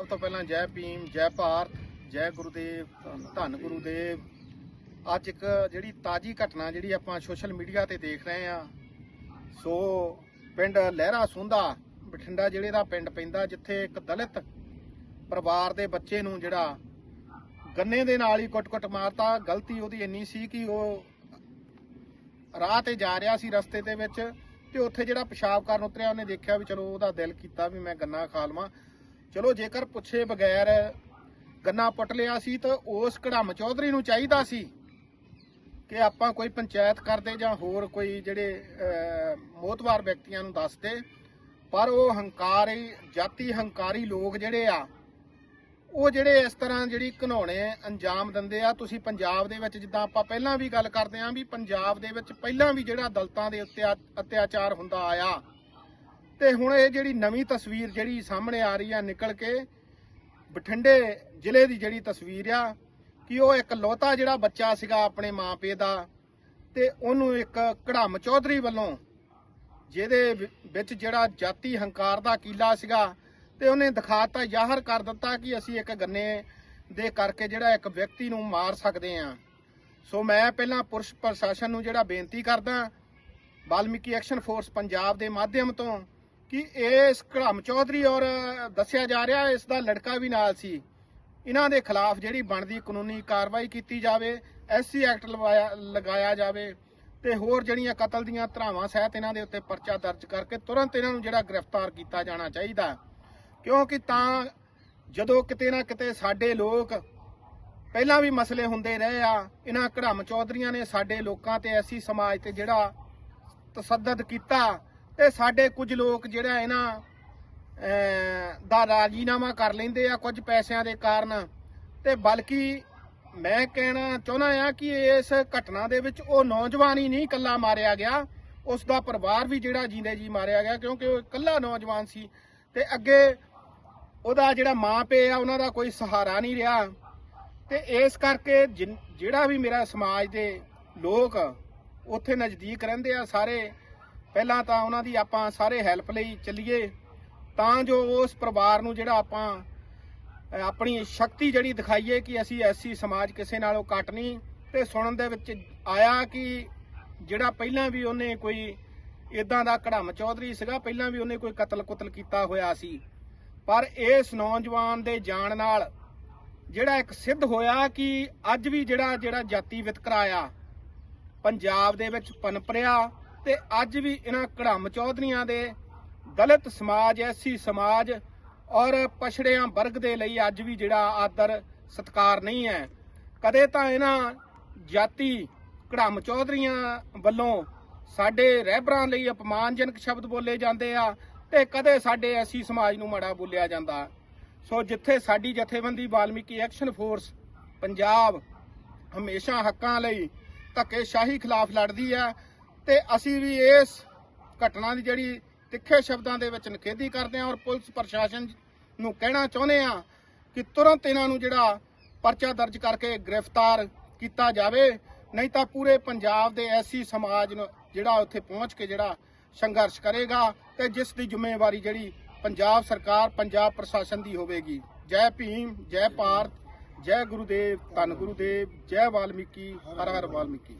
ਸਭ ਤੋਂ ਪਹਿਲਾਂ ਜੈ ਭੀਮ, ਜੈ ਭਾਰਤ, ਜੈ ਗੁਰੂਦੇਵ, ਧੰਨ ਗੁਰੂਦੇਵ। ਅੱਜ ਇੱਕ ਜਿਹੜੀ ਤਾਜੀ ਘਟਨਾ ਜਿਹੜੀ ਆਪਾਂ ਸੋਸ਼ਲ ਮੀਡੀਆ ਤੇ ਦੇਖ ਰਹੇ ਆ ਸੋ ਪਿੰਡ ਲਹਿਰਾ ਸੁੰਦਾ, ਬਠਿੰਡਾ ਜਿਹੜੇ ਦਾ ਪਿੰਡ ਪੈਂਦਾ, ਜਿੱਥੇ ਇੱਕ ਦਲਿਤ ਪਰਿਵਾਰ ਦੇ ਬੱਚੇ ਨੂੰ ਜਿਹੜਾ ਗੰਨੇ ਦੇ ਨਾਲ ਹੀ ਕੁੱਟ-ਕੁੱਟ ਮਾਰਤਾ। ਗਲਤੀ ਉਹਦੀ ਇੰਨੀ ਸੀ ਕਿ ਉਹ ਰਾਹ ਤੇ ਜਾ ਰਿਹਾ ਸੀ ਰਸਤੇ ਦੇ ਵਿੱਚ ਤੇ ਉੱਥੇ ਜਿਹੜਾ ਪਿਸ਼ਾਬ ਕਰਨ ਉਤਰਿਆ, ਉਹਨੇ ਦੇਖਿਆ ਵੀ ਚਲੋ ਉਹਦਾ ਦਿਲ ਕੀਤਾ ਵੀ ਮੈਂ ਗੰਨਾ ਖਾ ਲਵਾਂ। ਚਲੋ ਜੇਕਰ ਪੁੱਛੇ ਬਗੈਰ ਗੰਨਾ ਪੁੱਟ ਲਿਆ ਸੀ ਤਾਂ ਉਸ ਕੜਮ ਚੌਧਰੀ ਨੂੰ ਚਾਹੀਦਾ ਸੀ ਕਿ ਆਪਾਂ ਕੋਈ ਪੰਚਾਇਤ ਕਰਦੇ ਜਾਂ ਹੋਰ ਕੋਈ ਜਿਹੜੇ ਅਹ, ਮੋਤਵਾਰ ਵਿਅਕਤੀਆਂ ਨੂੰ ਦੱਸਦੇ ਪਰ ਉਹ ਹੰਕਾਰੀ ਜਾਤੀ ਹੰਕਾਰੀ ਲੋਕ ਜਿਹੜੇ ਆ ਉਹ ਜਿਹੜੇ ਇਸ ਤਰ੍ਹਾਂ ਜਿਹੜੀ ਘਨੌਣੇ ਅੰਜਾਮ ਦਿੰਦੇ ਆ ਤੁਸੀਂ ਪੰਜਾਬ ਦੇ ਵਿੱਚ ਜਿੱਦਾਂ ਆਪਾਂ ਪਹਿਲਾਂ ਵੀ ਗੱਲ ਕਰਦੇ ਆਂ ਵੀ ਪੰਜਾਬ ਦੇ ਵਿੱਚ ਪਹਿਲਾਂ ਵੀ ਜਿਹੜਾ ਦਲਤਾਂ ਦੇ ਉੱਤੇ ਆ- ਅਤਿਆਚਾਰ ਹੁੰਦਾ ਆਇਆ ਤੇ ਹੁਣ ਇਹ ਜਿਹੜੀ ਨਵੀਂ ਤਸਵੀਰ ਜਿਹੜੀ ਸਾਹਮਣੇ ਆ ਰਹੀ ਆ ਨਿਕਲ ਕੇ ਬਠਿੰਡੇ ਜ਼ਿਲ੍ਹੇ ਦੀ ਜਿਹੜੀ ਤਸਵੀਰ ਆ, ਕਿ ਉਹ ਇੱਕ ਲੋਤਾ ਜਿਹੜਾ ਬੱਚਾ ਸੀਗਾ ਆਪਣੇ ਮਾਪੇ ਦਾ ਤੇ ਉਹਨੂੰ ਇੱਕ ਕੜਮ ਚੌਧਰੀ ਵੱਲੋਂ ਜਿਹਦੇ ਵਿ- ਵਿੱਚ ਜਿਹੜਾ ਜਾਤੀ ਹੰਕਾਰ ਦਾ ਕੀਲਾ ਸੀਗਾ ਤੇ ਉਹਨੇ ਦਿਖਾਤਾ, ਜ਼ਾਹਰ ਕਰ ਦਿੱਤਾ ਕਿ ਅਸੀਂ ਇੱਕ ਗੰਨੇ ਦੇ ਕਰਕੇ ਜਿਹੜਾ ਇੱਕ ਵਿਅਕਤੀ ਨੂੰ ਮਾਰ ਸਕਦੇ ਹਾਂ। ਸੋ ਮੈਂ ਪਹਿਲਾਂ ਪੁਲਿਸ ਪ੍ਰਸ਼ਾਸਨ ਨੂੰ ਜਿਹੜਾ ਬੇਨਤੀ ਕਰਦਾ ਵਾਲਮੀਕੀ ਐਕਸ਼ਨ ਫੋਰਸ ਪੰਜਾਬ ਦੇ ਮਾਧਿਅਮ ਤੋਂ ਕਿ ਇਸ ਘੜਮ ਚੌਧਰੀ ਔਰ ਦੱਸਿਆ ਜਾ ਰਿਹਾ ਇਸ ਦਾ ਲੜਕਾ ਵੀ ਨਾਲ ਸੀ। ਇਹਨਾਂ ਦੇ ਖਿਲਾਫ ਜਿਹੜੀ ਬਣਦੀ ਕਾਨੂੰਨੀ ਕਾਰਵਾਈ ਕੀਤੀ ਜਾਵੇ ਐਸਸੀ ਐਕਟ ਲਵਾਇਆ, ਲਗਾਇਆ ਜਾਵੇ ਤੇ ਹੋਰ ਜਿਹੜੀਆਂ ਕਤਲ ਦੀਆਂ ਧਰਾਵਾਂ ਸਹਿਤ ਇਹਨਾਂ ਦੇ ਉੱਤੇ ਪਰਚਾ ਦਰਜ ਕਰਕੇ ਤੁਰੰਤ ਇਹਨਾਂ ਨੂੰ ਜਿਹੜਾ ਗ੍ਰਿਫਤਾਰ ਕੀਤਾ ਜਾਣਾ ਚਾਹੀਦਾ ਕਿਉਂਕਿ ਤਾਂ ਜਦੋਂ ਕਿਤੇ ਨਾ ਕਿਤੇ ਸਾਡੇ ਲੋਕ ਪਹਿਲਾਂ ਵੀ ਮਸਲੇ ਹੁੰਦੇ ਰਹੇ ਆ, ਇਹਨਾਂ ਘੜਮ ਚੌਧਰੀਆਂ ਨੇ ਸਾਡੇ ਲੋਕਾਂ ਤੇ ਐਸੀ ਸਮਾਜ ਤੇ ਜਿਹੜਾ ਤਸੱਦਦ ਕੀਤਾ ਤੇ ਸਾਡੇ ਕੁਝ ਲੋਕ ਜਿਹੜਾ ਇਹਨਾਂ ਦਾ ਰਾਜੀਨਾਮਾ ਕਰ ਲੈਂਦੇ ਆ ਕੁਝ ਪੈਸਿਆਂ ਦੇ ਕਾਰਨ। ਤੇ ਬਲਕਿ ਮੈਂ ਕਹਿਣਾ ਚਾਹੁੰਦਾ ਆ ਕਿ ਇਸ ਘਟਨਾ ਦੇ ਵਿੱਚ ਉਹ ਨੌਜਵਾਨ ਹੀ ਨਹੀਂ ਇਕੱਲਾ ਮਾਰਿਆ ਗਿਆ। ਉਸ ਦਾ ਪਰਿਵਾਰ ਵੀ ਜਿਹੜਾ ਜਿੰਦੇ ਜੀ ਮਾਰਿਆ ਗਿਆ ਕਿਉਂਕਿ ਉਹ ਇਕੱਲਾ ਨੌਜਵਾਨ ਸੀ। ਤੇ ਅੱਗੇ ਉਹਦਾ ਜਿਹੜਾ ਮਾਂ ਪਿਓ ਆ, ਉਹਨਾਂ ਦਾ ਕੋਈ ਸਹਾਰਾ ਨਹੀਂ ਰਿਹਾ। ਤੇ ਇਸ ਕਰਕੇ ਜਿਨ- ਜਿਹੜਾ ਵੀ ਮੇਰਾ ਸਮਾਜ ਦੇ ਲੋਕ ਉੱਥੇ ਨਜ਼ਦੀਕ ਰਹਿੰਦੇ ਆ ਸਾਰੇ ਪਹਿਲਾਂ ਤਾਂ ਉਹਨਾਂ ਦੀ ਆਪਾਂ ਸਾਰੇ ਹੈਲਪ ਲਈ ਚੱਲੀਏ, ਤਾਂ ਜੋ ਉਸ ਪਰਿਵਾਰ ਨੂੰ ਜਿਹੜਾ ਆਪਾਂ ਆਪਣੀ ਸ਼ਕਤੀ ਜਿਹੜੀ ਦਿਖਾਈਏ ਕਿ ਅਸੀਂ ਐਸੀ ਸਮਾਜ ਕਿਸੇ ਨਾਲੋਂ ਘੱਟ ਨਹੀਂ। ਤੇ ਸੁਣਨ ਦੇ ਵਿੱਚ ਆਇਆ ਕਿ ਜਿਹੜਾ ਪਹਿਲਾਂ ਵੀ ਉਹਨੇ ਕੋਈ ਇਦਾਂ ਦਾ ਕੜਮ ਚੌਧਰੀ ਸੀਗਾ, ਪਹਿਲਾਂ ਵੀ ਉਹਨੇ ਕੋਈ ਕਤਲ ਕੁਤਲ ਕੀਤਾ ਹੋਇਆ ਸੀ। ਪਰ ਇਸ ਨੌਜਵਾਨ ਦੇ ਜਾਣ ਨਾਲ ਜਿਹੜਾ ਇੱਕ ਸਿੱਧ ਹੋਇਆ ਕਿ ਅੱਜ ਵੀ ਜਿਹੜਾ ਜਿਹੜਾ ਜਾਤੀ ਵਿਤਕਰਾ ਆ, ਪੰਜਾਬ ਦੇ ਵਿੱਚ ਪਨਪਰਿਆ ਤੇ ਅੱਜ ਵੀ ਇਹਨਾਂ ਕੜਮ ਚੌਧਰੀਆਂ ਦੇ ਦਲਿਤ ਸਮਾਜ, ਐਸੀ ਸਮਾਜ ਔਰ ਪਛੜਿਆਂ ਵਰਗ ਦੇ ਲਈ ਅੱਜ ਵੀ ਜਿਹੜਾ ਆਦਰ, ਸਤਕਾਰ ਨਹੀਂ ਹੈ। ਕਦੇ ਤਾਂ ਇਹਨਾਂ ਜਾਤੀ ਕੜਮ ਚੌਧਰੀਆਂ ਵੱਲੋਂ ਸਾਡੇ ਰਹਿਬਰਾਂ ਲਈ ਅਪਮਾਨਜਨਕ ਸ਼ਬਦ ਬੋਲੇ ਜਾਂਦੇ ਆ ਤੇ ਕਦੇ ਸਾਡੇ ਐਸੀ ਸਮਾਜ ਨੂੰ ਮਾੜਾ ਬੋਲਿਆ ਜਾਂਦਾ। ਸੋ ਜਿੱਥੇ ਸਾਡੀ ਜਥੇਬੰਦੀ ਵਾਲਮੀਕੀ ਐਕਸ਼ਨ ਫੋਰਸ ਪੰਜਾਬ ਹਮੇਸ਼ਾ ਹੱਕਾਂ ਲਈ ਧੱਕੇਸ਼ਾਹੀ ਖਿਲਾਫ ਲੜਦੀ ਹੈ ਤੇ ਅਸੀਂ ਵੀ ਇਸ ਘਟਨਾ ਦੀ ਜਿਹੜੀ ਤਿੱਖੇ ਸ਼ਬਦਾਂ ਦੇ ਵਿੱਚ ਨਿਖੇਧੀ ਕਰਦੇ ਹਾਂ ਔਰ ਪੁਲਿਸ ਪ੍ਰਸ਼ਾਸਨ ਨੂੰ ਕਹਿਣਾ ਚਾਹੁੰਦੇ ਹਾਂ ਕਿ ਤੁਰੰਤ ਇਹਨਾਂ ਨੂੰ ਜਿਹੜਾ ਪਰਚਾ ਦਰਜ ਕਰਕੇ ਗ੍ਰਿਫਤਾਰ ਕੀਤਾ ਜਾਵੇ, ਨਹੀਂ ਤਾਂ ਪੂਰੇ ਪੰਜਾਬ ਦੇ ਐਸੀ ਸਮਾਜ ਨੂੰ ਜਿਹੜਾ ਉੱਥੇ ਪਹੁੰਚ ਕੇ ਜਿਹੜਾ ਸੰਘਰਸ਼ ਕਰੇਗਾ ਤੇ ਜਿਸ ਦੀ ਜ਼ਿੰਮੇਵਾਰੀ ਜਿਹੜੀ ਪੰਜਾਬ ਸਰਕਾਰ, ਪੰਜਾਬ ਪ੍ਰਸ਼ਾਸਨ ਦੀ ਹੋਵੇਗੀ। ਜੈ ਭੀਮ, ਜੈ ਭਾਰਤ, ਜੈ ਗੁਰੂਦੇਵ, ਧੰਨ ਗੁਰੂਦੇਵ, ਜੈ ਵਾਲਮੀਕੀ, ਹਰ ਹਰ ਵਾਲਮੀਕੀ।